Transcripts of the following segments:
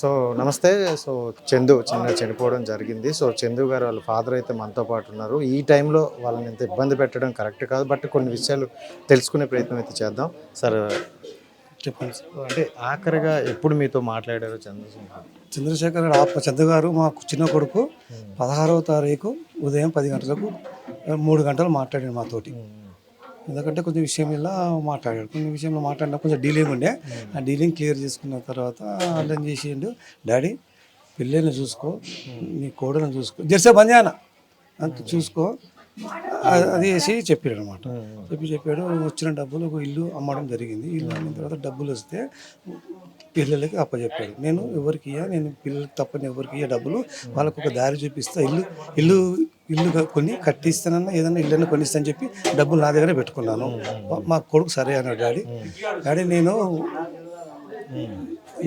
So నమస్తే. So Chandu చిన్న చనిపోవడం జరిగింది. సో చందు గారు వాళ్ళ ఫాదర్ అయితే మనతో పాటు ఉన్నారు. ఈ టైంలో వాళ్ళని ఇంత ఇబ్బంది పెట్టడం కరెక్ట్ కాదు. బట్ కొన్ని విషయాలు తెలుసుకునే ప్రయత్నం అయితే చేద్దాం. సార్ చెప్పండి సార్. అంటే ఆఖరిగా ఎప్పుడు మీతో మాట్లాడారు చంద్రశేఖర్ చంద్రశేఖర్ చంద్ర గారు మా చిన్న కొడుకు పదహారవ తారీఖు ఉదయం పది గంటలకు మూడు గంటలు మాట్లాడాడు మాతోటి. ఎందుకంటే కొంచెం విషయం ఇలా మాట్లాడాడు. కొన్ని విషయంలో మాట్లాడినా కొంచెం డీలింగ్ ఉండే ఆ డీలింగ్ క్లియర్ చేసుకున్న తర్వాత అర్థం చేసిండు డాడీ పిల్లల్ని చూసుకో నీ కోడలను చూసుకో జెర్సే బంజానా అంత చూసుకో అది వేసి చెప్పాడు అనమాట చెప్పి చెప్పాడు వచ్చిన డబ్బులు ఒక ఇల్లు అమ్మడం జరిగింది. ఇల్లు అమ్మిన తర్వాత డబ్బులు వస్తే పిల్లలకి అప్పచెప్పాడు నేను ఎవరికి ఇయ్య? నేను పిల్లలకి తప్పని ఎవరికి ఇయ్య డబ్బులు? వాళ్ళకు ఒక దారి చూపిస్తా. ఇల్లు ఇల్లు ఇల్లు కొని కట్టిస్తానన్నా ఏదన్నా ఇల్లు కొనిస్తానని చెప్పి డబ్బులు నా దగ్గర పెట్టుకున్నాను. మా కొడుకు సరే అన్నాడు డాడీ. డాడీ నేను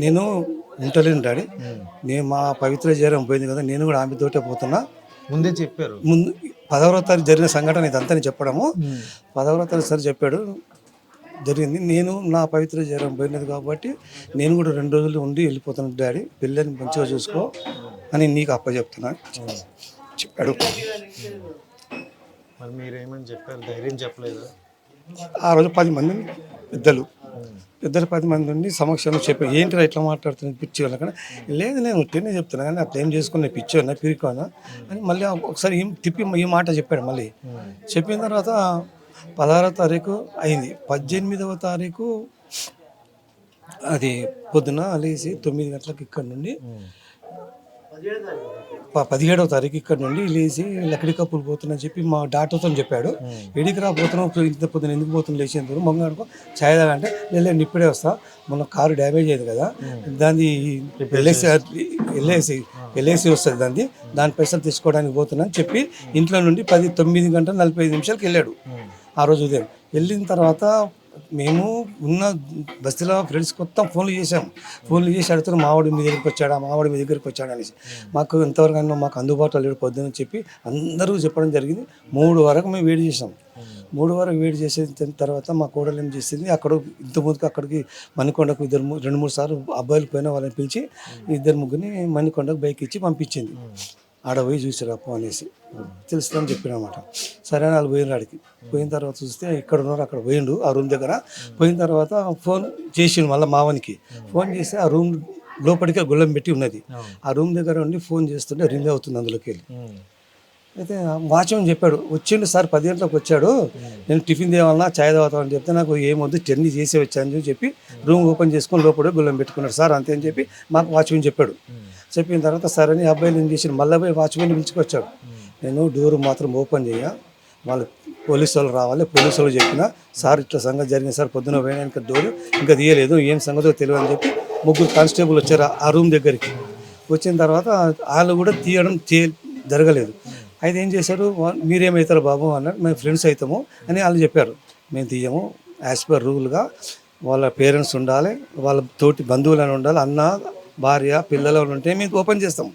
నేను ఉంటలేను డాడీ. నేను మా పవిత్ర జీరం పోయింది కదా నేను కూడా ఆమె తోటే పోతున్నా. ముందే చెప్పారు. ముందు పదహారవ తారీఖు జరిగిన సంఘటన ఇదంతా నేను చెప్పడము పదహారవ తారీఖు సార్ చెప్పాడు జరిగింది. నేను నా పవిత్ర జీరం పోయినది కాబట్టి నేను కూడా రెండు రోజులు ఉండి వెళ్ళిపోతాను డాడీ పిల్లల్ని మంచిగా చూసుకో అని నీకు అప్పచెప్తున్నా చెప్పాడు. మరి మీరేమని చెప్పారు? ధైర్యం చెప్పలేదు? ఆ రోజు పది మంది పెద్దలు పెద్దలు పది మంది ఉండి సమక్షంలో చెప్పి ఏంటి ఇట్లా మాట్లాడుతున్నాను పిచ్చి వాళ్ళకన్నా లేదు నేను ఉట్టినే చెప్తున్నా కానీ అట్లా ఏం చేసుకున్నా పిచ్చి అన్నా పిరికోనా అని మళ్ళీ ఒకసారి ఏం తిప్పి ఈ మాట చెప్పాడు మళ్ళీ. చెప్పిన తర్వాత పదహారవ తారీఖు అయింది. పద్దెనిమిదవ తారీఖు అది పొద్దున లేచి తొమ్మిది గంటలకు ఇక్కడ నుండి పదిహేడవ తారీఖు ఇక్కడ నుండి లేచి లక్కడి కప్పులు పోతున్నా చెప్పి మా డాక్టర్తో చెప్పాడు. ఎడికి రా పోతున్నావు? ఇంత పొద్దున ఎందుకు పోతున్నా లేచేందుకు మొంగడుకో ఛాయ్ తాగా అంటే నేను ఇప్పుడే వస్తా. మొన్న కారు డ్యామేజ్ అయ్యేది కదా. దాన్ని ఎల్ఐసి ఎల్ఐసి ఎల్ఐసి వస్తుంది దాన్ని. దాని పైసలు తెచ్చుకోవడానికి పోతున్నా అని చెప్పి ఇంట్లో నుండి పది తొమ్మిది గంటల నలభై ఐదు నిమిషాలకి వెళ్ళాడు. ఆ రోజు ఉదయం. వెళ్ళిన తర్వాత మేము ఉన్న బస్తీలో ఫ్రెండ్స్ మొత్తం ఫోన్లు చేసాం ఫోన్లు చేసి అడుగుతారు మావాడు మీ దగ్గరికి వచ్చాడా మావాడు మీ దగ్గరికి వచ్చాడా అనేసి. మాకు ఎంతవరకు అయినా మాకు అందుబాటులో లేడు పొద్దున్న చెప్పి అందరూ చెప్పడం జరిగింది. మూడు వరకు మేము వేడి చేసాం మూడు వరకు వేడి చేసిన తర్వాత మా కోడలు ఏం చేసింది అక్కడ ఇంతకుముందుకు అక్కడికి మణికొండకు ఇద్దరు ము- రెండు మూడు సార్లు అబ్బాయిలు పోయిన వాళ్ళని పిలిచి ఇద్దరు ముగ్గురిని మణికొండకు బైక్ ఇచ్చి పంపించింది. ఆడ పోయి చూసారు అప్పు అనేసి. తెలుస్తుందని చెప్పినమాట. సరే అని వాళ్ళు పోయిన ఆడికి. పోయిన తర్వాత చూస్తే ఇక్కడ ఉన్నారు అక్కడ పోయిండు ఆ రూమ్ దగ్గర. పోయిన తర్వాత ఫోన్ చేసిండు మళ్ళీ మావనికి. ఫోన్ చేస్తే ఆ రూమ్ లోపలికి గుళ్ళం పెట్టి ఉన్నది. ఆ రూమ్ దగ్గర ఉండి ఫోన్ చేస్తుంటే రింగ్ అవుతుంది అందులోకి వెళ్ళి. అయితే వాచ్మెన్ చెప్పాడు వచ్చిండు సార్ పది గంటలకు వచ్చాడు. నేను టిఫిన్ తేవాలన్నా చాయ్ తాగుతామని చెప్తే నాకు ఏమొద్దు జర్నీ చేసి వచ్చాను చెప్పి రూమ్ ఓపెన్ చేసుకొని లోపల గుళ్ళం పెట్టుకున్నాడు. సార్ అంతే అని చెప్పి మాకు వాచ్మెన్ చెప్పాడు. చెప్పిన తర్వాత సరే అని అబ్బాయిలు ఏం చేసిన మళ్ళీ పోయి వాచ్మెన్ పిలుచుకొచ్చాడు. నేను డోర్ మాత్రం ఓపెన్ చేయ. వాళ్ళు పోలీసు వాళ్ళు రావాలి పోలీసు వాళ్ళు చెప్పిన సార్ ఇట్లా సంగతి జరిగింది సార్ పొద్దున పోయినా ఇంకా డోర్ ఇంకా తీయలేదు ఏం సంగతో తెలియదు అని చెప్పి ముగ్గురు కానిస్టేబుల్ వచ్చారు ఆ- రూమ్ దగ్గరికి. వచ్చిన తర్వాత వాళ్ళు కూడా తీయడం తీ జరగలేదు. అయితే ఏం చేశారు మీరేమవుతారు బాబు అన్నారు మేము ఫ్రెండ్స్ అవుతాము అని వాళ్ళు చెప్పారు. మేము తీయము యాజ్ పర్ రూల్గా వాళ్ళ పేరెంట్స్ ఉండాలి వాళ్ళ తోటి బంధువులు అని ఉండాలి అన్న భార్య పిల్లలు ఉంటే మేము ఓపెన్ చేస్తాం.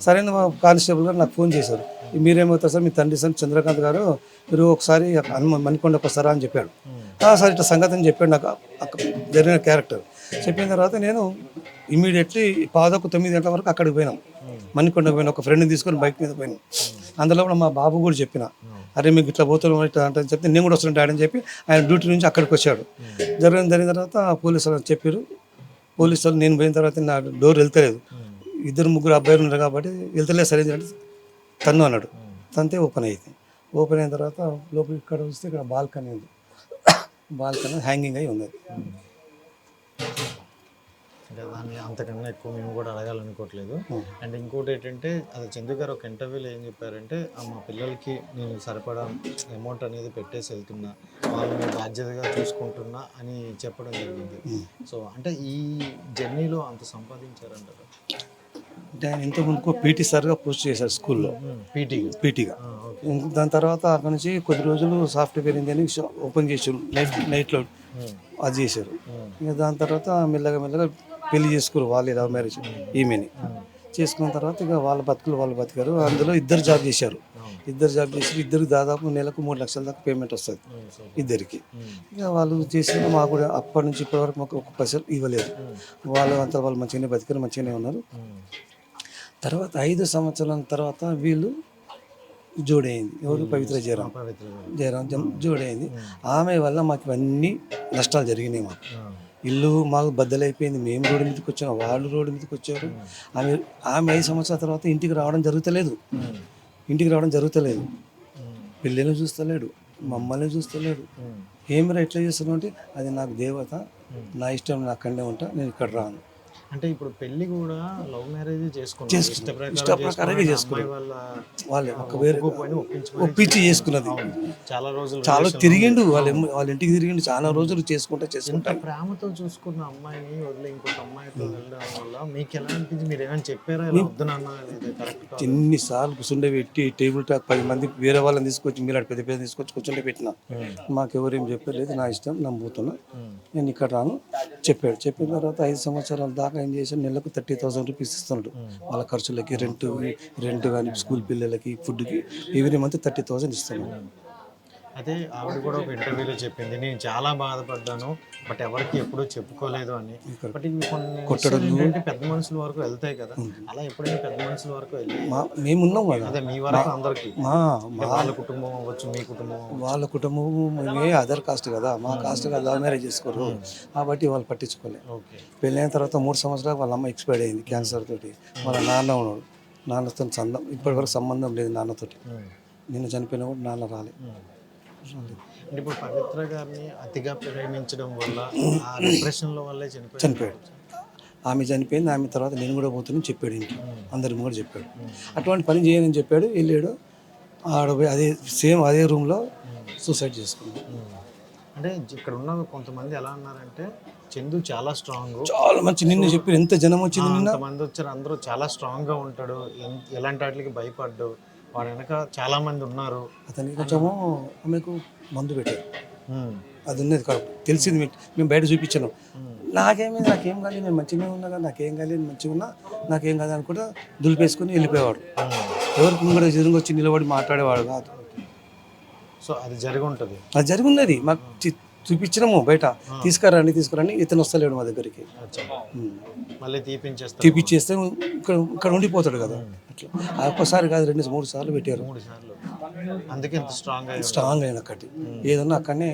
సరే మా కానిస్టేబుల్ గారు నాకు ఫోన్ చేశారు. మీరేమవుతారు సార్? మీ తండ్రి సార్ చంద్రకాంత్ గారు మీరు ఒకసారి మణికొండకు వస్తారా అని చెప్పాడు. "ఆ, సార్ ఇట్లా సంగతి అని చెప్పాడు నాకు. జరిగిన క్యారెక్టర్. చెప్పిన తర్వాత నేను ఇమీడియట్లీ పాదొక తొమ్మిది గంటల వరకు అక్కడికి పోయినాం. మణికొండకు పోయినా. ఒక ఫ్రెండ్ని తీసుకొని బైక్ మీద పోయినాం. అందులో కూడా మా బాబు కూడా చెప్పిన అరే మీకు ఇట్లా పోతున్నాం ఇట్లా అంటే అని చెప్తే నేను కూడా వస్తుంటాడు అని చెప్పి ఆయన డ్యూటీ నుంచి అక్కడికి వచ్చాడు. జరిగిన జరిగిన తర్వాత పోలీసు వాళ్ళు చెప్పారు. పోలీసు వాళ్ళు నేను పోయిన తర్వాత నా డోర్ వెళ్తలేదు. ఇద్దరు ముగ్గురు అబ్బాయిలు ఉన్నారు కాబట్టి వెళ్తలేదు సరే అంటే తన్ను అన్నాడు. తంతే ఓపెన్ అయింది. ఓపెన్ అయిన తర్వాత లోపల ఇక్కడ వస్తే ఇక్కడ బాల్కనీ ఉంది. బాల్కనీ హ్యాంగింగ్ అయి ఉన్నది. అంటే దాన్ని అంతకన్నా ఎక్కువ మేము కూడా అడగాలనుకోవట్లేదు. అండ్ ఇంకోటి ఏంటంటే అది చందు గారు ఒక ఇంటర్వ్యూలో ఏం చెప్పారంటే "ఆ, మా పిల్లలకి నేను సరిపడా అమౌంట్ అనేది పెట్టేసి వెళ్తున్నా. వాళ్ళని బాధ్యతగా చూసుకుంటున్నా అని చెప్పడం జరిగింది. సో అంటే ఈ జర్నీలో అంత సంపాదించారంటారు? అంటే ఆయన ఇంత ముందుకు పీటీ సార్గా పోస్ట్ చేశారు స్కూల్లో. పీటీ. పీటీగా. దాని తర్వాత అక్కడ నుంచి కొద్ది రోజులు సాఫ్ట్వేర్ ఇంజనీరింగ్ ఓపెన్ చేశారు. నైట్ నైట్లో అది చేశారు. ఇంకా దాని తర్వాత మెల్లగా మెల్లగా పెళ్ళి చేసుకున్నారు వాళ్ళే లవ్ మ్యారేజ్ ఈమెని. చేసుకున్న తర్వాత ఇక వాళ్ళ బతుకులు వాళ్ళు బతికారు. అందులో ఇద్దరు జాబ్ చేశారు. ఇద్దరు జాబ్ చేసి ఇద్దరు దాదాపు నెలకు మూడు లక్షల దాకా పేమెంట్ వస్తుంది. ఇద్దరికి. ఇక వాళ్ళు చేసిన మాకు కూడా అప్పటి నుంచి ఇప్పటి వరకు మాకు ఒక పైసలు ఇవ్వలేదు. వాళ్ళు అంతా వాళ్ళు మంచిగానే బతికారు మంచిగానే ఉన్నారు. తర్వాత ఐదు సంవత్సరాల తర్వాత వీళ్ళు జోడైంది. ఎవరు? పవిత్ర జయరాం. జయరాం జోడైంది. ఆమె వల్ల మాకు ఇవన్నీ నష్టాలు జరిగినాయి మాకు. ఇల్లు మాకు బద్దలైపోయింది. మేము రోడ్డు మీదకి వచ్చాం వాళ్ళు రోడ్డు మీదకి వచ్చారు. ఆమె ఆమె ఐదు సంవత్సరాల తర్వాత ఇంటికి రావడం జరుగుతలేదు. ఇంటికి రావడం జరుగుతలేదు. ఉమ్, పిల్లల్ని చూస్తలేడు మమ్మల్ని చూస్తలేడు. ఉమ్, ఏమిరా ఎట్లా చేస్తున్నావు అంటే అది నాకు దేవత నా ఇష్టం నా అక్కడనే ఉంటా నేను ఇక్కడ రాను. అంటే ఇప్పుడు పెళ్ళి కూడా లవ్ మ్యారేజ్ చేసుకున్నారు. ఇష్ట ఇష్టప్రకారంగా చేసుకున్నారు. వాళ్ళ వాళ్ళు ఒక వేరే ఒప్పించి చేసుకున్నది. చాలా రోజులు చాలా తిరిగిండు. వాళ్ళ వాళ్ళ ఇంటికి తిరిగిండు. చాలా రోజులు చేసుకుంటా చేసుకుంటా. ప్రేమతో చూసుకున్న అమ్మాయిని వదిలి ఇంకొక అమ్మాయితో వెళ్ళడం వల్ల మీకు ఎలా అనిపించి మీరు ఏమైనా చెప్పారా? ఇలా వద్దు నాన్న ఇది కరెక్ట్ ఎన్నిసార్లు కూర్చుండే పెట్టి టేబుల్ టాక్ పది మంది వేరే వాళ్ళని తీసుకొచ్చి మీరు పెద్ద పెద్ద తీసుకొచ్చి కూర్చుంటే పెట్టిన. మాకు ఎవరేం చెప్పలేదు. నా ఇష్టం. నమ్ముతున్నా నేను ఇక్కడ రాను. చెప్పాడు. చెప్పిన తర్వాత ఐదు సంవత్సరాల దాకా ఏం చేశాను నెలకు థర్టీ థౌసండ్ రూపీస్ ఇస్తున్నాడు. వాళ్ళ ఖర్చులకి రెంట్ రెంట్ కానీ స్కూల్ పిల్లలకి ఫుడ్కి ఎవ్రీ మంత్ థర్టీ థౌసండ్ ఇస్తున్నాడు. అదే ఆవిడ కూడా ఒక ఇంటర్వ్యూలో చెప్పింది నేను చాలా బాధపడ్డాను బట్ ఎవరికి ఎప్పుడూ చెప్పుకోలేదు అని. బట్ ఇవి కొన్ని ఏంటంటే పెద్ద మనుషుల వరకు వెళ్తాయి కదా. అలా ఎప్పుడైనా పెద్ద మనుషుల వరకు వెళ్ళి మేమున్నాం కదా అదే మీ వరకు అందరికి. వాళ్ళ కుటుంబం అవ్వచ్చు మీ కుటుంబం. వాళ్ళ కుటుంబం మేమే అదర్ కాస్ట్ కదా. మా కాస్ట్ కదా మ్యారేజ్ చేసుకోరు. కాబట్టి వాళ్ళు పట్టించుకోలేదు ఓకే పెళ్ళైన తర్వాత మూడు సంవత్సరాలు వాళ్ళ అమ్మ ఎక్స్పైర్డ్ అయింది క్యాన్సర్ తోటి. వాళ్ళ నాన్న ఉన్నాడు. నాన్నతో సంబంధం ఇప్పటివరకు సంబంధం లేదు నాన్నతోటి. ఉమ్. నిన్న చనిపోయిన కూడా నాన్న అంటే ఇప్పుడు పవిత్ర గారిని అతిగా ప్రేమించడం వల్ల ఆ డిప్రెషన్లో వల్లే చనిపోయారు చనిపోయాడు. ఆమె చనిపోయింది ఆమె తర్వాత నేను కూడా పోతున్నాను చెప్పాడు ఇంట్లో. అందరికి కూడా చెప్పాడు. అటువంటి పని చేయనని చెప్పాడు వెళ్ళాడు. ఆడ పోయి అదే సేమ్ అదే రూమ్లో సూసైడ్ చేసుకున్నాడు. అంటే ఇక్కడ ఉన్న కొంతమంది ఎలా అన్నారంటే చందు చాలా స్ట్రాంగ్ చాలా మంచి నిన్ను చెప్పి ఎంత జనం వచ్చింది నిన్న? కొంతమంది వచ్చారు అందరూ చాలా స్ట్రాంగ్గా ఉంటాడు. ఎలాంటి వాటికి భయపడ్డు. వాడు వెనక చాలా మంది ఉన్నారు. అతనికి కొంచెము ఆమెకు మందు పెట్టారు. అది ఉన్నది కాదు తెలిసింది మీకు. మేము బయట చూపించాను. నాకేమీ నాకేం కాలేదు. నేను మంచిగా ఉన్నా కదా నాకేం కాలేదు మంచిగా ఉన్నా నాకేం కాదు అనుకుంటా దులిపేసుకొని వెళ్ళిపోయేవాడు. ఎవరికి కూడా ఎదురుగా వచ్చి నిలబడి మాట్లాడేవాడు కాదు. సో అది జరిగి ఉంటుంది అది జరిగినది మాకు చి- చూపించినాము బయట. తీసుకురండి తీసుకురండి. ఇతను వస్తలేడు మా దగ్గరికి. మళ్ళీ తీపించేస్తారు తీపిచ్చేస్తే ఇక్కడ ఇక్కడ ఉండిపోతాడు కదా. అట్లా ఒక్కసారి కాదు రెండు మూడు సార్లు పెట్టారు. మూడు సార్లు. అందుకే స్ట్రాంగ్ స్ట్రాంగ్ అయిన అక్కడి ఏదన్నా అక్కడనే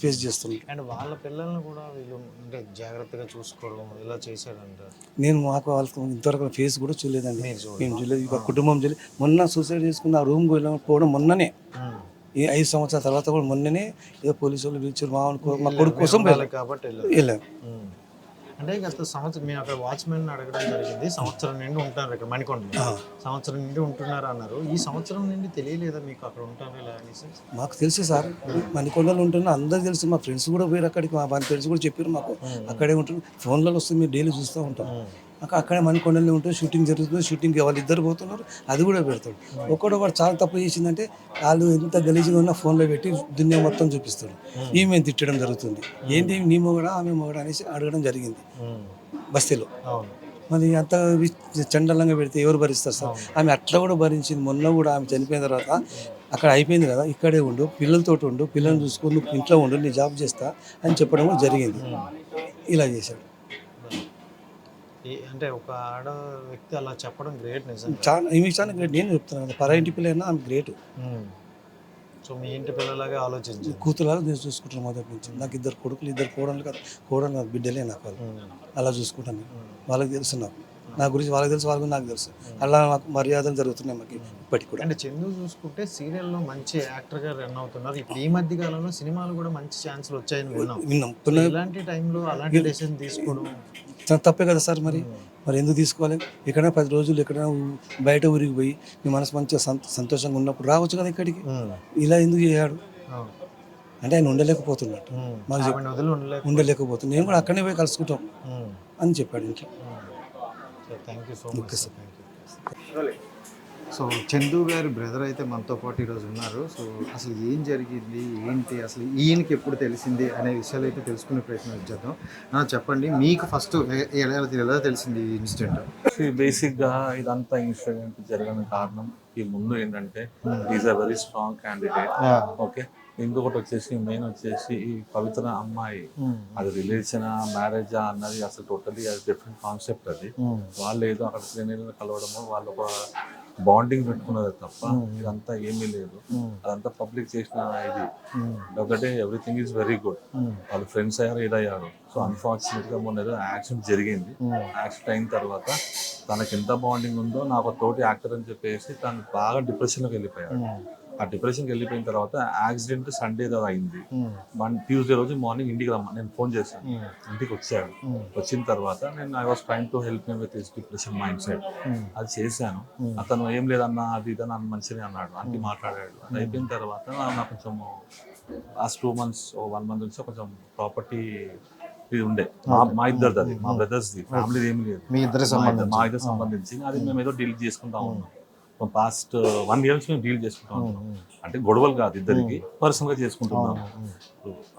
ఫేస్ చేస్తున్నాడు అండ్ వాళ్ళ పిల్లల్ని కూడా వీళ్ళు అంటే జాగ్రత్తగా చూసుకోవడం ఇలా చేశాడంట నేను మాకు వాళ్ళకి ఇంతవరకు ఫేస్ కూడా చూడలేదండి. మేము చూడలేదు. ఇక కుటుంబం చూడలేదు. మొన్న సూసైడ్ చేసుకున్న ఆ రూమ్ పోవడం మొన్ననే. ఉమ్. ఈ ఐదు సంవత్సరాల తర్వాత కూడా మొన్ననే ఏదో పోలీసు వాళ్ళు పిలిచారు మా కొడుకు కోసం కాబట్టి వెళ్ళాం. ఉమ్. అంటే గత సంవత్సరం మేము అక్కడ వాచ్మెన్ అడగడం జరిగింది. సంవత్సరం నుండి ఉంటారు ఇక్కడ మణికొండలో. సంవత్సరం నుండి ఉంటున్నారు అన్నారు. ఈ సంవత్సరం నుండి తెలియలేదా మీకు అక్కడ ఉంటారు ఇలా అనేసి? మాకు తెలుసు సార్. మణికొండలో ఉంటున్నా అందరికి తెలుసు. మా ఫ్రెండ్స్ కూడా పోయారు అక్కడికి. మా ఫ్రెండ్స్ కూడా చెప్పారు మాకు. అక్కడే ఉంటున్నారు. ఫోన్లలో వస్తుంది. మీరు డైలీ చూస్తూ ఉంటాం. అక్క అక్కడే మణికొండలో ఉంటుంది షూటింగ్ జరుగుతుంది షూటింగ్ వాళ్ళు ఇద్దరు పోతున్నారు అది కూడా పెడతాడు. ఒక్కడో వాడు చాలా తప్పు చేసిందంటే వాళ్ళు ఎంత గలీజ్గా ఉన్నా ఫోన్లో పెట్టి దునియా మొత్తం చూపిస్తాడు. ఈమె తిట్టడం జరుగుతుంది. ఏంటి నీ మొగడా ఆమె మొగడా అనేసి అడగడం జరిగింది. బస్తీలో. మరి అంత చండలంగా పెడితే ఎవరు భరిస్తారు సార్? ఆమె అట్లా కూడా భరించింది. మొన్న కూడా ఆమె చనిపోయిన తర్వాత అక్కడ అయిపోయింది కదా ఇక్కడే ఉండు పిల్లలతో ఉండు పిల్లల్ని చూసుకొని నువ్వు ఇంట్లో ఉండు నీ జాబ్ చేస్తా అని చెప్పడం జరిగింది. ఇలా చేశాడు. అంటే ఒక ఆడ వ్యక్తి అలా చెప్పడం గ్రేట్ నిజంగా. చాలా ఈమె చాలా గ్రేట్. నేను చెప్తున్నాను పరా ఇంటి పిల్లైనా ఆమె గ్రేట్. సో మీ ఇంటి పిల్లలాగా ఆలోచించు కూతురులాగా నేను చూసుకుంటాను మొదటి నుంచి. నాకు ఇద్దరు కొడుకులు ఇద్దరు కోడలు కదా కోడలు నాకు బిడ్డలే నాకు వాళ్ళు. అలా చూసుకుంటాను. వాళ్ళకి తెలుసు నాకు. నా గురించి వాళ్ళకి తెలుసు వాళ్ళకి నాకు తెలుసు. అలా నాకు మర్యాదలు జరుగుతున్నాయి మాకు ఇప్పటికి కూడా. అంటే చందు చూసుకుంటే సీరియల్లో మంచి యాక్టర్గా రన్ అవుతున్నారు. ఇప్పుడు ఈ మధ్య కాలంలో సినిమాలు కూడా మంచి ఛాన్సులు వచ్చాయని విన్నాం. ఇలాంటి టైంలో అలాంటి డెసిషన్ తీసుకోవడం. తప్పే కదా సార్ మరి? మరి ఎందుకు తీసుకోవాలి? ఎక్కడైనా పది రోజులు ఎక్కడైనా బయట ఊరికి పోయి నీ మనసు మంచిగా సంత- సంతోషంగా ఉన్నప్పుడు రావచ్చు కదా ఇక్కడికి. ఇలా ఎందుకు చేయాడు. అంటే ఆయన ఉండలేకపోతున్నాడు ఉమ్. మాకు ఆమెను వదిలి ఉండలేక ఉండలేకపోతున్నాడు నేను కూడా అక్కడనే పోయి కలుసుకుంటాం అని చెప్పాడు ఇంట్లో. Thank you so much thank you so Chandu గారి బ్రదర్ అయితే మనతో పాటు ఈరోజు ఉన్నారు. సో అసలు ఏం జరిగింది? ఏంటి? అసలు ఈయనకి ఎప్పుడు తెలిసింది? అనే విషయాలు అయితే తెలుసుకునే ప్రయత్నం చేద్దాం. చెప్పండి. మీకు ఫస్ట్ ఎలా ఎలా తెలిసింది ఈ ఇన్సిడెంట్ బేసిక్గా ఇదంతా ఇన్సిడెంట్ జరగడానికి కారణం ఈ ముందు ఏంటంటే is a very strong candidate okay ఇంకొకటి వచ్చేసి మెయిన్ వచ్చేసి ఈ పవిత్ర అమ్మాయి. అది రిలేషన్ మ్యారేజా అన్నది అసలు టోటలీ అది డిఫరెంట్ కాన్సెప్ట్ అది. వాళ్ళు ఏదో అక్కడ శ్రేణులను కలవడము వాళ్ళు ఒక బాండింగ్ పెట్టుకున్నది తప్ప ఇదంతా ఏమీ లేదు. అదంతా పబ్లిక్ చేసిన ఇది ఒకటే ఎవ్రీథింగ్ ఈజ్ వెరీ గుడ్ వాళ్ళు ఫ్రెండ్స్ అయ్యారు ఏదయ్యారు సో అన్ఫార్చునేట్గా మొన్న ఏదో యాక్సిడెంట్ జరిగింది. యాక్సిడెంట్ అయిన తర్వాత తనకి ఎంత బాండింగ్ ఉందో నాకు ఒక తోటి యాక్టర్ అని చెప్పేసి తను బాగా డిప్రెషన్లోకి వెళ్ళిపోయాడు. ఆ డిప్రెషన్కి వెళ్ళిపోయిన తర్వాత యాక్సిడెంట్ సండే అయింది. వన్ ట్యూస్డే రోజు మార్నింగ్ ఇంటికి రమ్మని నేను ఫోన్ చేశాను. ఇంటికి వచ్చాడు వచ్చిన తర్వాత నేను I was train to help me with depression mind set అది చేశాను. అతను ఏం లేదన్నా అది ఇది అని మంచిగా అన్నాడు. అంటే మాట్లాడాడు. అది అయిపోయిన తర్వాత నాకు కొంచెం last two months one month నుంచి కొంచెం ప్రాపర్టీ ఇది ఉండే. మా ఇద్దరిది అది. మా బ్రదర్స్ ఫ్యామిలీ ఏమి లేదు. ఇద్దరి ఇద్దరు- మా ఇద్దరు సంబంధించి. అది మేము ఏదో డీల్ చేసుకుంటా ఉన్నాం. పాస్ట్ వన్ ఇయర్స్ మేము డీల్ చేసుకుంటా అంటే గొడవలు కాదు ఇద్దరికి పర్సనల్గా చేసుకుంటున్నాం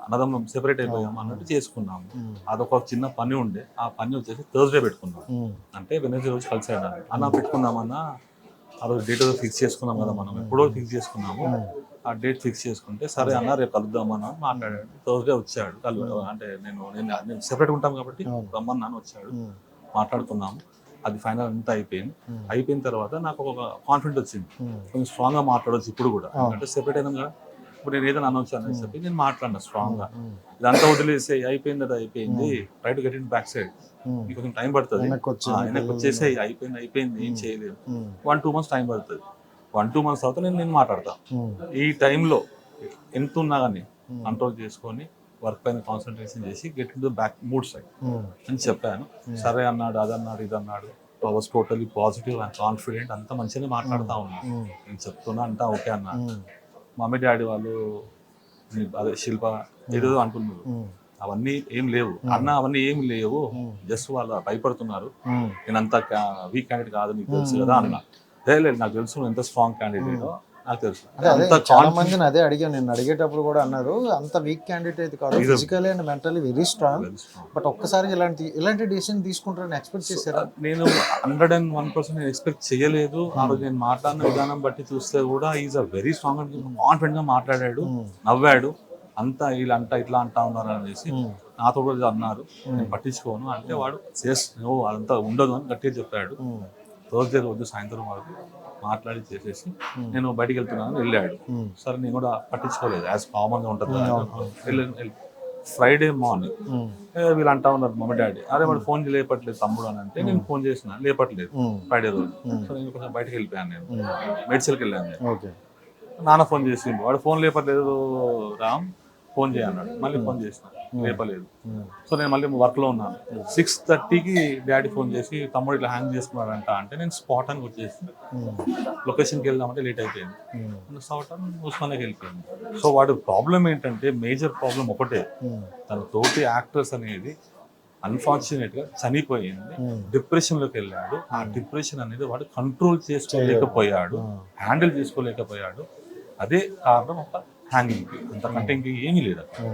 అన్నదమ్ములం సెపరేట్ అయిపోయాం అన్నట్టు చేసుకున్నాము. అదొక చిన్న పని ఉండే. ఆ పని వచ్చేసి థర్స్డే పెట్టుకున్నాం. అంటే వెనస్డే రోజు కలిసాడు. అన్న పెట్టుకుందామన్నా ఆ రోజు డేట్ ఫిక్స్ చేసుకున్నాం కదా మనం. ఎప్పుడో ఫిక్స్ చేసుకున్నాము. ఆ డేట్ ఫిక్స్ చేసుకుంటే సరే అన్న రేపు కలుద్దామని మాట్లాడాడు. థర్స్డే వచ్చాడు. కలు అంటే నేను నేను నేను సెపరేట్ ఉంటాం కాబట్టి రమ్మన్నాను వచ్చాడు. మాట్లాడుకున్నాము. అది ఫైనల్ అంతా అయిపోయింది. అయిపోయిన తర్వాత నాకు ఒక కాన్ఫిడెంట్ వచ్చింది. కొంచెం స్ట్రాంగ్గా మాట్లాడవచ్చు ఇప్పుడు కూడా. అంటే సెపరేట్ అయినాం కదా. ఇప్పుడు నేను ఏదైనా అనొచ్చు అని చెప్పి నేను మాట్లాడినా స్ట్రాంగ్గా. ఇదంతా వదిలేసి అయిపోయింది అది అయిపోయింది. Right get in back side మీకు కొంచెం టైం పడుతుంది. వెనక్కి వచ్చి ఆ, వెనక్కి వచ్చేసి అయిపోయింది అయిపోయింది ఏం చేయలేదు. వన్ టూ మంత్స్ టైం పడుతుంది. వన్ టూ మంత్స్ తర్వాత నేను నేను మాట్లాడతా. ఈ టైంలో ఎంత ఉన్నా కానీ కంట్రోల్ చేసుకొని వర్క్ పైన కాన్సన్ట్రేషన్ చేసి get the back mood side అని చెప్పాను. సరే అన్నాడు అది అన్నాడు ఇది అన్నాడు. Was totally positive and confident అంతా మంచిగా మాట్లాడుతూ ఉన్నాను నేను చెప్తున్నా అంతా ఓకే అన్నా. మమ్మీ డాడీ వాళ్ళు అదే శిల్ప ఏదో అంటున్నారు. అవన్నీ ఏం లేవు. అన్న అవన్నీ ఏం లేవు. జస్ట్ వాళ్ళు భయపడుతున్నారు. నేను అంత వీక్ క్యాండిడేట్ కాదు నీకు తెలుసు కదా అన్న. "లే, లేదు నాకు తెలుసు ఎంత స్ట్రాంగ్ క్యాండిడేట్ నాకు తెలుసు. అంటే అంత చాలా మందిని అదే అడిగాను నేను అడిగేటప్పుడు కూడా అన్నారు. అంత వీక్ క్యాండిడేట్ కాదు. Physically and mentally very strong. But ఒక్కసారి ఇలాంటి ఇలాంటి డిసిషన్ తీసుకుంటారని ఎక్స్పెక్ట్ చేశారా? నేను హండ్రెడ్ అండ్ వన్ పర్సెంట్ నేను ఎక్స్పెక్ట్ చేయలేదు. ఆ రోజు నేను మాట్లాడిన విధానం బట్టి చూస్తే కూడా is a very strong and కాన్ఫిడెంట్గా మాట్లాడాడు. నవ్వాడు. అంతా వీళ్ళు అంతా ఇట్లా అంటా ఉన్నారు అనేసి నాతో కూడా అన్నారు. నేను పట్టించుకోను. అంటే వాడు చేస్ అదంతా ఉండదు అని గట్టిగా చెప్పాడు. థర్స్డే రోజు సాయంత్రం వరకు మాట్లాడి చేసేసి నేను బయటికి వెళ్తున్నాను వెళ్ళాడు సరే నేను కూడా పట్టించుకోలేదు. యాజ్ కామన్గా ఉంటుంది ఫ్రైడే మార్నింగ్ వీళ్ళు అంటా ఉన్నారు మమ్మీ డాడీ. అరే వాడు ఫోన్ లేపట్లేదు తమ్ముడు అని అంటే నేను ఫోన్ చేసిన లేపట్లేదు. ఫ్రైడే రోజు. సో నేను కొంచెం బయటకు వెళ్ళిపోయాను నేను. మెడిసిల్కి వెళ్ళాను నేను. నాన్న ఫోన్ చేసిండు. వాడు ఫోన్ లేపట్లేదు రామ్. ఫోన్ చేయన్నాడు మళ్ళీ ఫోన్ చేసిన లేపలేదు. సో నేను మళ్ళీ వర్క్లో ఉన్నాను. సిక్స్ థర్టీకి డాడీ ఫోన్ చేసి తమ్ముడు ఇట్లా హ్యాంగ్ చేసుకున్నాడంట అంటే నేను స్పాట్ అని వచ్చేసి లొకేషన్కి వెళ్దామంటే లేట్ అయిపోయింది. స్పాట్ అని ఉస్మానియాకి వెళ్ళిపోయింది సో వాడు ప్రాబ్లం ఏంటంటే మేజర్ ప్రాబ్లం ఒకటే. తన తోటి యాక్టర్స్ అనేది అన్ఫార్చునేట్గా చనిపోయింది. డిప్రెషన్లోకి వెళ్ళాడు. ఆ డిప్రెషన్ అనేది వాడు కంట్రోల్ చేసుకోలేకపోయాడు. హ్యాండిల్ చేసుకోలేకపోయాడు. అదే కారణం ఒక హ్యాంగింగ్ అంతకంటే ఇంక ఏమీ లేదు అక్కడ.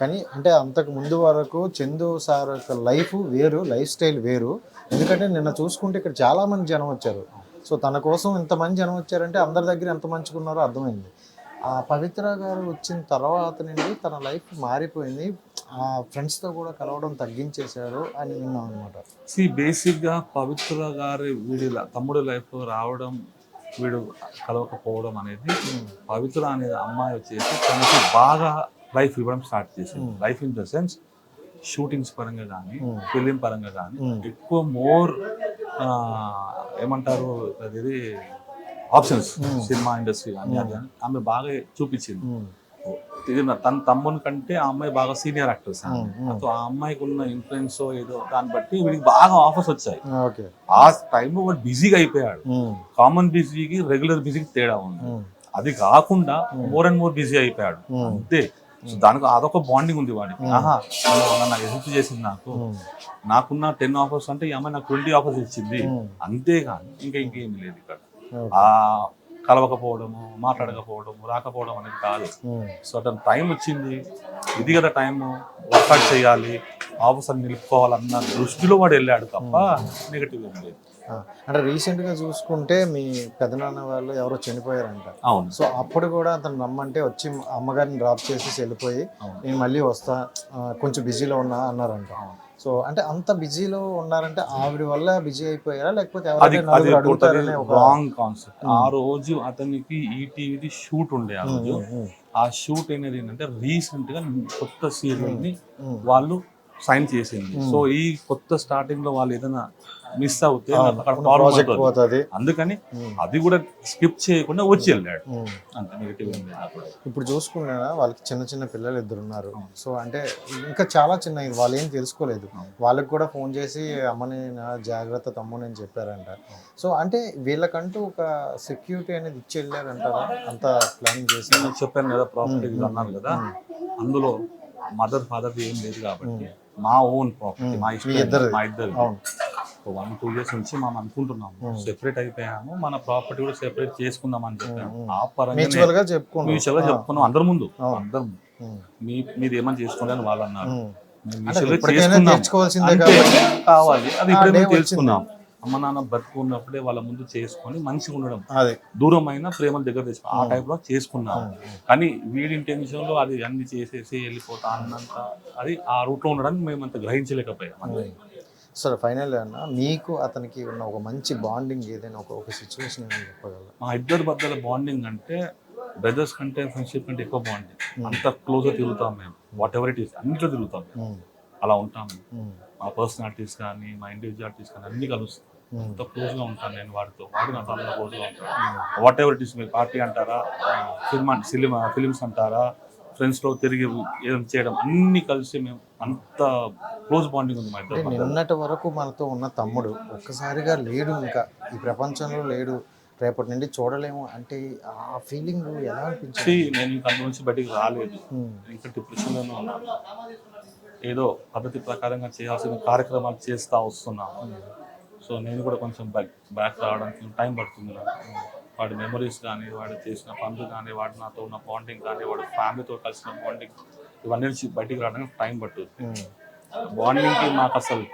కానీ అంటే అంతకు ముందు వరకు చందు సార్ యొక్క లైఫ్ వేరు లైఫ్ స్టైల్ వేరు. ఎందుకంటే నిన్న చూసుకుంటే ఇక్కడ చాలా మంది జనం వచ్చారు. సో తన కోసం ఇంతమంది జనం వచ్చారంటే అందరి దగ్గర ఎంత మంచుకున్నారో అర్థమైంది. ఆ పవిత్ర గారు వచ్చిన తర్వాత నుండి తన లైఫ్ మారిపోయింది. ఆ ఫ్రెండ్స్తో కూడా కలవడం తగ్గించేశాడు అని విన్నాం అనమాట సి బేసిక్గా పవిత్ర గారి వీడి తమ్ముడు లైఫ్ రావడం వీడు కలవకపోవడం అనేది పవిత్ర అనే అమ్మాయి వచ్చేసి తనకి బాగా లైఫ్ ఇవ్వడం స్టార్ట్ చేసింది. Life in the sense shootings పరంగా కానీ ఫిలిం పరంగా కానీ ఎక్కువ మోర్ ఏమంటారు అది ఆప్షన్స్ సినిమా ఇండస్ట్రీ కానీ అది కానీ ఆమె బాగా చూపించింది. నా- తన తమ్ముని కంటే ఆ అమ్మాయి బాగా సీనియర్ యాక్టర్స్ ఆ అమ్మాయికి ఉన్న ఇన్ఫ్లుయెన్స్ ఏదో దాన్ని బట్టి వీడికి బాగా ఆఫర్స్ వచ్చాయి. ఆ టైంలో వాడు బిజీగా అయిపోయాడు. కామన్ బిజీకి రెగ్యులర్ బిజీకి తేడా ఉంది. అది కాకుండా మోర్ అండ్ మోర్ బిజీ అయిపోయాడు. అంతే. సో దానికి అదొక బాండింగ్ ఉంది వాడికి. ఆహా నన్ను హెల్ప్ చేసింది నాకు. నాకున్న టెన్ ఆఫర్స్ అంటే ఈ అమ్మాయి నాకు ట్వంటీ ఆఫర్స్ ఇచ్చింది. అంతేగాని ఇంకా ఇంకేమీ లేదు ఇక్కడ. ఆ కలవకపోవడము మాట్లాడకపోవడము రాకపోవడం అనేది కాదు. సో అతను టైం వచ్చింది ఇది కదా టైం వర్కౌట్ చేయాలి. ఆఫీసర్ నిలుపుకోవాలన్న దృష్టిలో వాడు వెళ్ళాడు తప్ప నెగిటివ్ ఏం లేదు. ఆ, అంటే రీసెంట్గా చూసుకుంటే మీ పెదనాన్న వాళ్ళు ఎవరో చనిపోయారంట. అవును. సో అప్పుడు కూడా అతను రమ్మంటే వచ్చి అమ్మగారిని డ్రాప్ చేసి వెళ్ళిపోయి అవును. నేను మళ్ళీ వస్తా కొంచెం బిజీలో ఉన్నా అన్నారంట. సో అంటే అంత బిజీలో ఉన్నారంటే ఆవిడ వల్ల బిజీ అయిపోయారా? లేకపోతే అది అది రాంగ్ కాన్సెప్ట్ ఆ రోజు అతనికి ఈటీవీది షూట్ ఉండే ఆ రోజు. ఉమ్, ఆ షూట్ అనేది ఏంటంటే రీసెంట్గా కొత్త సీరియల్ని వాళ్ళు సైన్ చేసింది. సో ఈ కొత్త స్టార్టింగ్లో వాళ్ళు ఏదైనా మిస్ అవుతే ప్రాజెక్ట్ పోతుంది. అందుకని అది కూడా స్కిప్ చేయకుండా వచ్చి వెళ్ళాడు. అంత నెగిటివ్. ఇప్పుడు చూసుకున్నా వాళ్ళకి చిన్న చిన్న పిల్లలు ఇద్దరు ఉన్నారు. సో అంటే ఇంకా చాలా చిన్న వాళ్ళు ఏం తెలుసుకోలేదు. వాళ్ళకి కూడా ఫోన్ చేసి అమ్మని జాగ్రత్త తమ్ముని అని చెప్పారంట. సో అంటే వీళ్ళకంటూ ఒక సెక్యూరిటీ అనేది ఇచ్చి వెళ్ళారంటారా? అంత ప్లాన్ చేసి? చెప్పాను కదా ప్రాపర్టీ అన్నాను కదా. అందులో మదర్ ఫాదర్ ఏం లేదు కాబట్టి మా ఓన్ ప్రాపర్టీ మా ఇష్టం. మా ఇద్దరు అవును వన్ టూ ఇయర్స్ నుంచి మనం అనుకుంటున్నాము. సెపరేట్ అయిపోయాము. మన ప్రాపర్టీ కూడా సెపరేట్ చేసుకుందాం అని చెప్పాము ఆ పరంగా చెప్పుకున్నాం. అందరి ముందు. అందరం మీ మీది ఏమని చేసుకోండి అని వాళ్ళు అన్నారు. కావాలి. అది ఇప్పుడే. తెలుసుకున్నాం అమ్మ నాన్న బతుకున్నప్పుడే వాళ్ళ ముందు చేసుకొని మంచిగా ఉండడం. అదే. దూరమైన ప్రేమల దగ్గర తెచ్చుకో. ఆ టైప్లో చేసుకున్నాం. కానీ వీడి ఇంటెన్షన్లో అది అన్ని చేసేసి వెళ్ళిపోతా అన్నంత అది ఆ రూట్లో ఉండడానికి మేము అంత గ్రహించలేకపోయాం. సరే ఫైనల్ అన్న మీకు అతనికి ఉన్న ఒక మంచి బాండింగ్ ఏదైనా ఒక ఒక సిచ్యువేషన్ ఏమైనా చెప్పగలరా? మా ఇద్దరి మధ్యలో బాండింగ్ అంటే బ్రదర్స్ కంటే ఫ్రెండ్షిప్ కంటే ఎక్కువ బాండింగ్ అంత క్లోజ్గా తిరుగుతాం మేము. వాట్ ఎవర్ ఇట్ ఈస్ అన్నిట్లో తిరుగుతాం మేము. ఉమ్, అలా ఉంటాం ఉమ్, మా పర్సనాలిటీస్ కానీ మా ఇండివిజువాలిటీస్ కానీ అన్ని కలుస్తాం. ఉమ్, అంత క్లోజ్గా ఉంటాను నేను వాడితో. వాడు నాతో అంత క్లోజ్గా ఉంటాను వాట్ ఎవర్ ఇట్ ఇస్ మీరు పార్టీ అంటారా? ఫిల్మ్ ఫిలిం ఫిలిమ్స్ అంటారా? ఫ్రెండ్స్లో తిరిగి ఏం చేయడం అన్ని కలిసి మేము అంత క్లోజ్ బాండింగ్ ఉంది మా ఇద్దరు. నిన్నటి వరకు మనతో ఉన్న తమ్ముడు ఒక్కసారిగా లేడు ఇంకా. ఈ ప్రపంచంలో లేడు. రేపటి నుండి చూడలేము అంటే ఆ ఫీలింగ్ ఎలా అనిపించింది See, నేను ఇంకా అందులో నుంచి బయటికి రాలేదు. ఇంకా డిప్రెషన్లోనే ఉన్నాను ఏదో పద్ధతి ప్రకారంగా చేయాల్సిన కార్యక్రమాలు చేస్తా వస్తున్నాము సో నేను కూడా కొంచెం బ్యాక్ బ్యాక్ రావడానికి టైం పడుతుంది నాకు. వాడి మెమరీస్ కానీ వాడు చేసిన పనులు కానీ వాడు నాతో ఉన్న బాండింగ్ కానీ వాడు ఫ్యామిలీతో కలిసిన బాండింగ్ ఇవన్నీ నుంచి బయటికి రావడానికి టైం పట్టుద్ది ఉమ్, బాండింగ్కి మాకు అసలు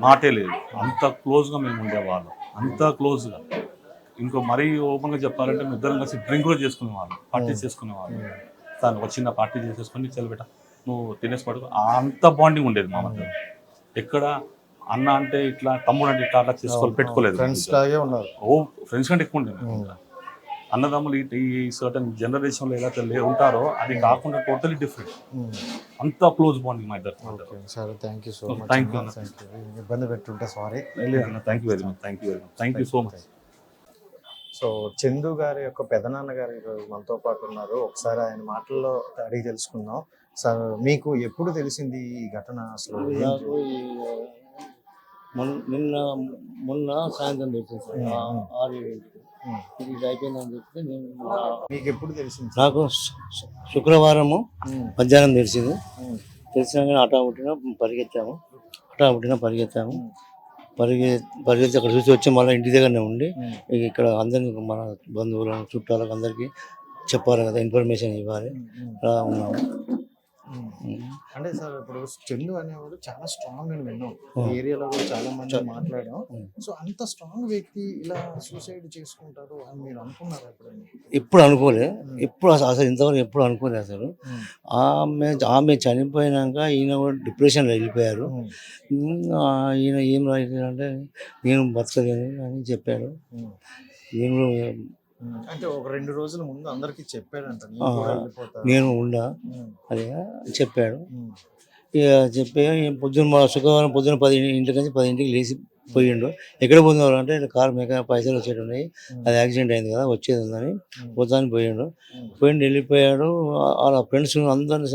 మాటే లేదు. అంత క్లోజ్గా మేము ఉండేవాళ్ళం అంత క్లోజ్గా ఇంకో మరీ ఓపెన్గా చెప్పాలంటే మేము ఇద్దరం కలిసి డ్రింక్ కూడా చేసుకునేవాళ్ళం పార్టీ చేసుకునేవాళ్ళం తను ఒక చిన్న పార్టీ చేసేసుకొని చెలబెట నువ్వు తినేసి పడుకో. అంత బాండింగ్ ఉండేది మా మధ్య ఎక్కడ అన్న అంటే ఇట్లా తమ్ముడు అంటే ఇట్లా అట్లా చేసుకోవాలి పెట్టుకోలేదు. ఫ్రెండ్స్ లాగే ఉన్నారు. ఓ ఫ్రెండ్స్ కంటే ఎక్కువ ఇంకా. అన్నదమ్ములు ఈ- ఈ సర్టన్ జనరేషన్లో ఎలా లే ఉంటారో అది కాకుండా టోటలీ డిఫరెంట్ అంత క్లోజ్ బాండింగ్ మా ఇద్దరు ఓకే సరే థ్యాంక్ యూ సో మచ్ అన్న. థ్యాంక్ యూ ఇబ్బంది పెట్టుంటే sorry thank you very much thank you very much thank you so much so Chandu గారి యొక్క పెదనాన్న గారు ఈరోజు మనతో పాటు ఉన్నారు. ఒకసారి ఆయన మాటల్లో అడిగి తెలుసుకుందాం. సార్ మీకు ఎప్పుడు తెలిసింది ఈ ఘటన అసలు? మొన్న నిన్న మొన్న సాయంత్రం తెలిసింది సార్. ఆరు ఏడింటికి. ఇది ఇది అయిపోయిందని చెప్తే నేను మీకు ఎప్పుడు తెలిసింది నాకు శు- శుక్రవారము మధ్యాహ్నం తెలిసింది. తెలిసినాక అటా పుట్టిన పరిగెత్తాము. అటా పుట్టిన పరిగెత్తాము. పరిగె పరిగెత్తి అక్కడ చూసి వచ్చి మళ్ళీ ఇంటి దగ్గరనే ఉండి ఇక ఇక్కడ అందరికి మన బంధువులను చుట్టాలకు అందరికీ చెప్పాలి కదా ఇన్ఫర్మేషన్ ఇవ్వాలి. అలా ఉన్నాము. అంటే సార్ ఇప్పుడు చందు అనేవాడు చాలా స్ట్రాంగ్ అని విన్నాం. ఏరియాలో కూడా చాలా మంది మాట్లాడాం. సో అంత స్ట్రాంగ్ వ్యక్తి ఇలా సూసైడ్ చేసుకుంటారు అని మీరు అనుకున్నారా ఎప్పుడైనా? ఇప్పుడు అనుకోలే. ఇప్పుడు అసలు ఇంతవరకు ఎప్పుడు అనుకోలే అసలు. ఆమె ఆమె చనిపోయినాక ఈయన కూడా డిప్రెషన్లో వెళ్ళిపోయారు. ఈయన ఏం రాయించారంటే నేను బతకలేను అని చెప్పాడు. నేను అంటే ఒక రెండు రోజుల ముందు అందరికి చెప్పాడంట నేను ఉండా. అది చెప్పాడు. ఇక చెప్పే పొద్దున్న మా శుక్రవారం పొద్దున్న పది ఇంటికి నుంచి పదింటికి లేచి పోయిండు. ఎక్కడ పోతున్నారు అంటే కారు మెకా పైసలు వచ్చేటి ఉన్నాయి. అది యాక్సిడెంట్ అయింది కదా వచ్చేది ఉందని పోతానికి పోయిండు. పోయిండు వెళ్ళిపోయాడు. వాళ్ళ ఫ్రెండ్స్ అందరిని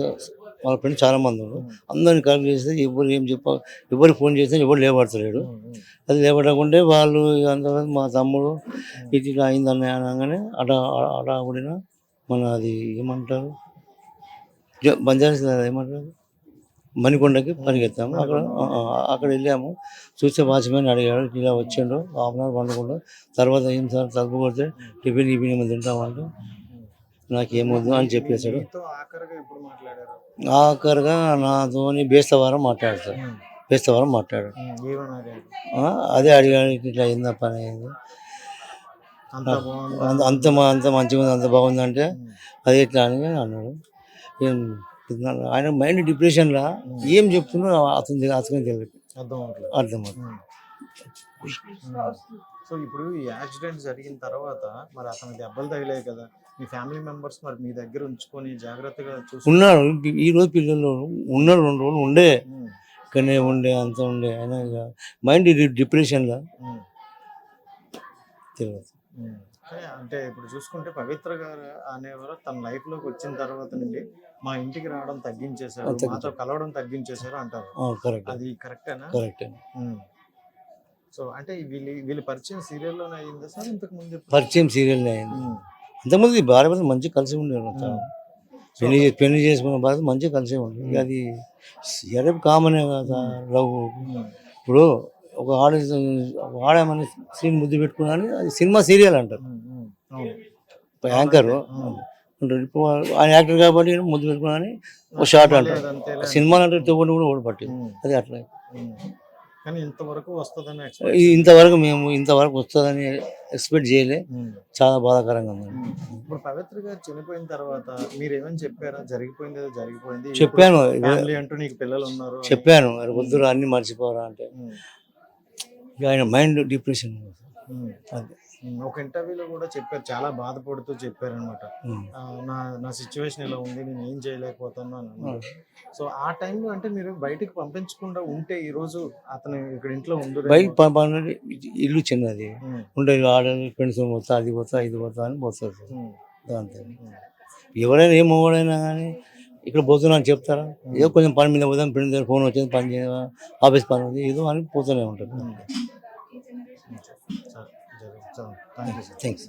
వాళ్ళ ఫ్రెండ్స్ చాలా మంది ఉన్నారు. అందరిని కాల్ చేస్తే ఎవరు ఏం చెప్ప ఎవరికి ఫోన్ చేస్తే ఎవరు లేబడతలేడు అది లేపడకుంటే వాళ్ళు అంతమంది మా తమ్ముడు ఇది ఇట్లా అయిందని అనగానే అట అట కూడిన మన అది ఏమంటారు? బంజారా ఏమంటారు? మణికొండకి పరిగెత్తాము. అక్కడ అక్కడ వెళ్ళాము. చూస్తే వాచ్మెన్ అడిగాడు ఇలా వచ్చిండు హాఫ్ అన్ అవర్ పండుకుండు తర్వాత ఏం సార్ తలుపు కొడితే టిఫిన్ టిఫిన్ ఏమో తింటామంటే నాకేమొద్దు అని చెప్పేశాడు. ఆఖరిగా నాతోని బేస్తవారం మాట్లాడతాడు బేస్తవారం మాట్లాడాడు. ఆ, అదే అడిగాడు ఇట్లా అయిందా పని అయింది. అంత బాగుంది? అంత మంచిగా ఉంది అంత బాగుంది అంటే అది ఎట్లా అని అన్నాడు. ఆయన మైండ్ డిప్రెషన్లో ఏం చెప్తున్నా అతని అతనికి తెలియదు. అర్థం అర్థం సో ఇప్పుడు ఈ యాక్సిడెంట్ జరిగిన తర్వాత మరి అతనికి దెబ్బలు తగిలాయి కదా. మీ ఫ్యామిలీ మెంబర్స్ మరి మీ దగ్గర ఉంచుకొని జాగ్రత్తగా చూసి ఉన్నాడు ఈ- రోజు పిల్లలు ఉన్నాడు రెండు రోజులు ఉండే. ఇక్కడనే ఉండే అంత ఉండే. ఇక మైండ్ డిప్రెషన్లో తెలియదు కానీ అంటే ఇప్పుడు చూసుకుంటే పవిత్ర గారు అనేవారు తన లైఫ్లోకి వచ్చిన తర్వాత నుండి మా ఇంటికి రావడం తగ్గించేశారు. మాతో కలవడం తగ్గించేశారు అంటారు. కరెక్ట్ అది కరెక్టేనా కరెక్ట్ సో అంటే వీళ్ళు వీళ్ళు పరిచయం సీరియల్లోనే అయ్యిందా సార్? ఇంతకు ముందు? పరిచయం సీరియల్ అయింది ఈ భార్య మంచిగా కలిసి ఉండేవారు పెళ్ళి పెళ్ళి చేసుకున్న భార్య మంచిగా కలిసి ఉండే ఇక అది ఎరపు కామనే కదా లవ్. ఇప్పుడు ఒక ఆడ ఒక ఆడమని సీన్ ముద్దు పెట్టుకున్నాను అది సినిమా సీరియల్ అంటారు. యాంకర్. ఉంటాడు. ఇప్పుడు ఆయన యాక్టర్ కాబట్టి ముద్దు పెట్టుకున్నాను ఒక షార్ట్ అంటారు లేదంతేలే. సినిమా అంటే తోడు కూడా ఓడిపట్టి ఉమ్, అది అట్లా. కానీ ఇంతవరకు వస్తుందని ఇంతవరకు మేము ఇంతవరకు వస్తుందని ఎక్స్పెక్ట్ చేయలే. చాలా బాధాకరంగా ఉంది. ఇప్పుడు పవిత్ర గారు చనిపోయిన తర్వాత మీరు ఏమని చెప్పారా? జరిగిపోయింది జరిగిపోయింది. చెప్పాను. అంటూ నీకు పిల్లలు ఉన్నారు. చెప్పాను. "అరే వద్దురా అన్ని మర్చిపోరా అంటే. ఇక ఆయన మైండ్ డిప్రెషన్. ఉమ్. ఒక ఇంటర్వ్యూలో కూడా చెప్పారు చాలా బాధపడుతూ చెప్పారు అనమాట. నా నా సిచ్యువేషన్ ఇలా ఉంది నేను ఏం చేయలేకపోతున్నాను అని. సో ఆ టైంలో అంటే మీరు బయటికి పంపించకుండా ఉంటే ఈ రోజు అతను ఇక్కడ ఇంట్లో ఉండు బయట ఇల్లు చిన్నది. ఉండే ఆడ ఫ్రెండ్స్ పోతా అది పోతా ఇది పోతా అని పోతుంది అంతే. ఎవరైనా ఏ మొగడైనా కానీ ఇక్కడ పోతున్నా అని చెప్తారా? ఏదో కొంచెం పని మీద పోతాం ఫ్రెండ్ దగ్గర ఫోన్ వచ్చింది పని చేయ ఆఫీస్ పని ఉంది ఏదో అని పోతూనే ఉంటుంది సరే థ్యాంక్ యూ సార్ థ్యాంక్స్